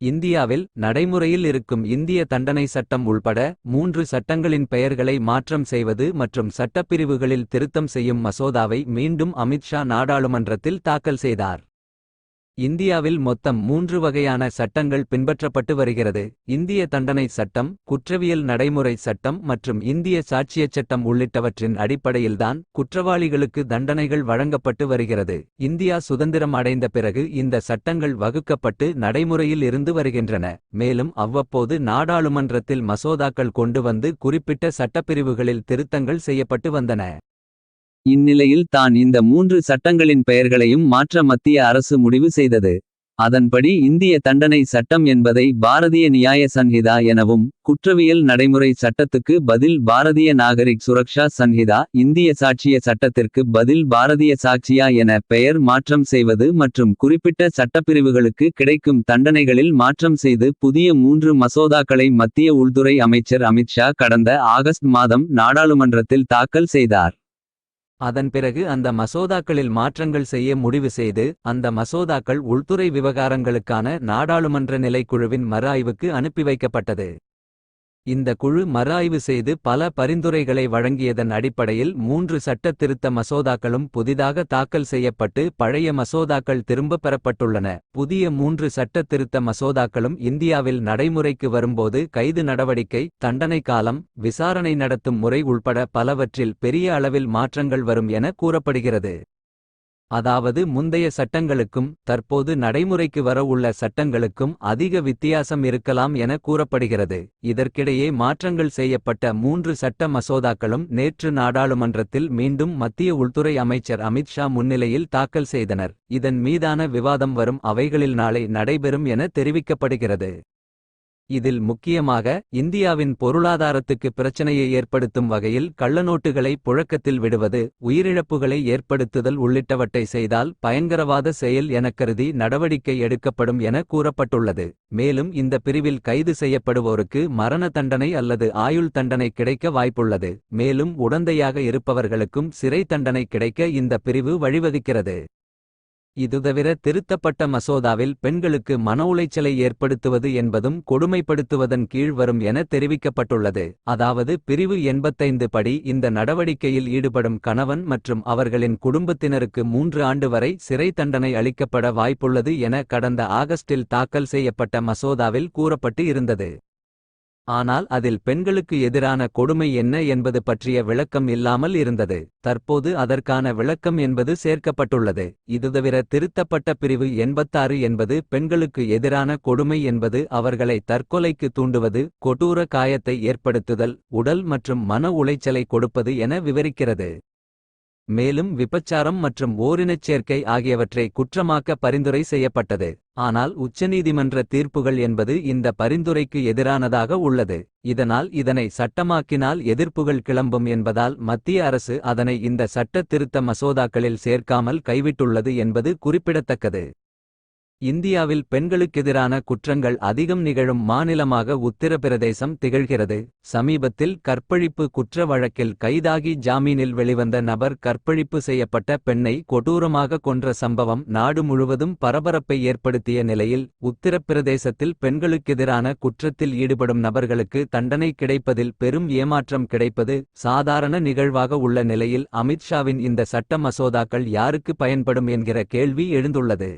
இந்தியாவில் நடைமுறையில் இருக்கும் இந்திய தண்டனை சட்டம் உள்பட மூன்று சட்டங்களின் பெயர்களை மாற்றம் செய்வது மற்றும் சட்டப்பிரிவுகளில் திருத்தம் செய்யும் மசோதாவை மீண்டும் அமித்ஷா நாடாளுமன்றத்தில் தாக்கல் செய்தார். இந்தியாவில் மொத்தம் மூன்று வகையான சட்டங்கள் பின்பற்றப்பட்டு வருகிறது. இந்திய தண்டனை சட்டம் குற்றவியல் நடைமுறை சட்டம் மற்றும் இந்திய சாட்சியச் சட்டம் உள்ளிட்டவற்றின் அடிப்படையில்தான் குற்றவாளிகளுக்கு தண்டனைகள் வழங்கப்பட்டு வருகிறது. இந்தியா சுதந்திரம் அடைந்த பிறகு இந்த சட்டங்கள் வகுக்கப்பட்டு நடைமுறையில் இருந்து வருகின்றன. மேலும் அவ்வப்போது நாடாளுமன்றத்தில் மசோதாக்கள் கொண்டு வந்து குறிப்பிட்ட சட்டப்பிரிவுகளில் திருத்தங்கள் செய்யப்பட்டு வந்தன. இந்நிலையில் தான் இந்த மூன்று சட்டங்களின் பெயர்களையும் மாற்ற மத்திய அரசு முடிவு செய்தது. அதன்படி இந்திய தண்டனை சட்டம் என்பதை பாரதிய நியாய சன்ஹிதா எனவும் குற்றவியல் நடைமுறை சட்டத்துக்கு பதில் பாரதிய நாகரிக் சுரக்ஷா சன்ஹிதா இந்திய சாட்சிய சட்டத்திற்கு பதில் பாரதிய சாட்சியா என பெயர் மாற்றம் செய்வது மற்றும் குறிப்பிட்ட சட்டப்பிரிவுகளுக்கு கிடைக்கும் தண்டனைகளில் மாற்றம் செய்து புதிய மூன்று மசோதாக்களை மத்திய உள்துறை அமைச்சர் அமித்ஷா கடந்த ஆகஸ்ட் மாதம் நாடாளுமன்றத்தில் தாக்கல் செய்தார். அதன் பிறகு அந்த மசோதாக்களில் மாற்றங்கள் செய்ய முடிவு செய்து அந்த மசோதாக்கள் உள்துறை விவகாரங்களுக்கான நாடாளுமன்ற நிலைக்குழுவின் மறு ஆய்வுக்கு அனுப்பி வைக்கப்பட்டது. இந்த குழு மறுஆய்வு செய்து பல பரிந்துரைகளை வழங்கியதன் அடிப்படையில் மூன்று சட்ட திருத்த மசோதாக்களும் புதிதாக தாக்கல் செய்யப்பட்டு பழைய மசோதாக்கள் திரும்பப் பெறப்பட்டுள்ளன. புதிய மூன்று சட்ட திருத்த மசோதாக்களும் இந்தியாவில் நடைமுறைக்கு வரும்போது கைது நடவடிக்கை தண்டனை காலம் விசாரணை நடத்தும் முறை உள்பட பலவற்றில் பெரிய அளவில் மாற்றங்கள் வரும் என கூறப்படுகிறது. அதாவது முந்தைய சட்டங்களுக்கும் தற்போது நடைமுறைக்கு வர உள்ள சட்டங்களுக்கும் அதிக வித்தியாசம் இருக்கலாம் என கூறப்படுகிறது. இதற்கிடையே மாற்றங்கள் செய்யப்பட்ட மூன்று சட்ட மசோதாக்களும் நேற்று நாடாளுமன்றத்தில் மீண்டும் மத்திய உள்துறை அமைச்சர் அமித் ஷா முன்னிலையில் தாக்கல் செய்தனர். இதன் மீதான விவாதம் வரும் அவைகளில் நாளை நடைபெறும் என தெரிவிக்கப்படுகிறது. இதில் முக்கியமாக இந்தியாவின் பொருளாதாரத்துக்கு பிரச்சனையை ஏற்படுத்தும் வகையில் கள்ளநோட்டுகளை புழக்கத்தில் விடுவது உயிரிழப்புகளை ஏற்படுத்துதல் உள்ளிட்டவற்றை செய்தால் பயங்கரவாத செயல் எனக் கருதி நடவடிக்கை எடுக்கப்படும் என கூறப்பட்டுள்ளது. மேலும் இந்த பிரிவில் கைது செய்யப்படுவோருக்கு மரண தண்டனை அல்லது ஆயுள் தண்டனை கிடைக்க வாய்ப்புள்ளது. மேலும் உடந்தையாக இருப்பவர்களுக்கும் சிறை தண்டனை கிடைக்க இந்த பிரிவு வழிவகுக்கிறது. இதுதவிர திருத்தப்பட்ட மசோதாவில் பெண்களுக்கு மன உளைச்சலை ஏற்படுத்துவது என்பதும் கொடுமைப்படுத்துவதன் கீழ் வரும் என தெரிவிக்கப்பட்டுள்ளது. அதாவது பிரிவு எண்பத்தைந்து படி இந்த நடவடிக்கையில் ஈடுபடும் கணவன் மற்றும் அவர்களின் குடும்பத்தினருக்கு மூன்று ஆண்டு வரை சிறை தண்டனை அளிக்கப்பட வாய்ப்புள்ளது என கடந்த ஆகஸ்டில் தாக்கல் செய்யப்பட்ட மசோதாவில் கூறப்பட்டு இருந்தது. ஆனால் அதில் பெண்களுக்கு எதிரான கொடுமை என்ன என்பது பற்றிய விளக்கம் இல்லாமல் இருந்தது. தற்போது அதற்கான விளக்கம் என்பது சேர்க்கப்பட்டுள்ளது. இதுதவிர திருத்தப்பட்ட பிரிவு எண்பத்தாறு என்பது பெண்களுக்கு எதிரான கொடுமை என்பது அவர்களை தற்கொலைக்கு தூண்டுவது கொடூர காயத்தை ஏற்படுத்துதல் உடல் மற்றும் மன உளைச்சலை கொடுப்பது என விவரிக்கிறது. மேலும் விபச்சாரம் மற்றும் ஓரினச் சேர்க்கை ஆகியவற்றை குற்றமாக்க பரிந்துரை செய்யப்பட்டது. ஆனால் உச்சநீதிமன்ற தீர்ப்புகள் என்பது இந்த பரிந்துரைக்கு எதிரானதாக உள்ளது. இதனால் இதனை சட்டமாக்கினால் எதிர்ப்புகள் கிளம்பும் என்பதால் மத்திய அரசு அதனை இந்த சட்ட திருத்த மசோதாக்களில் சேர்க்காமல் கைவிட்டுள்ளது என்பது குறிப்பிடத்தக்கது. இந்தியாவில் பெண்களுக்கெதிரான குற்றங்கள் அதிகம் நிகழும் மாநிலமாக உத்தரப்பிரதேசம் திகழ்கிறது. சமீபத்தில் கற்பழிப்பு குற்ற வழக்கில் கைதாகி ஜாமீனில் வெளிவந்த நபர் கற்பழிப்பு செய்யப்பட்ட பெண்ணை கொடூரமாக கொன்ற சம்பவம் நாடு முழுவதும் பரபரப்பை ஏற்படுத்திய நிலையில் உத்தரப்பிரதேசத்தில் பெண்களுக்கெதிரான குற்றத்தில் ஈடுபடும் நபர்களுக்கு தண்டனை கிடைப்பதில் பெரும் ஏமாற்றம் கிடைப்பது சாதாரண நிகழ்வாக உள்ள நிலையில் அமித்ஷாவின் இந்த சட்ட மசோதாக்கள் யாருக்கு பயன்படும் என்கிற கேள்வி எழுந்துள்ளது.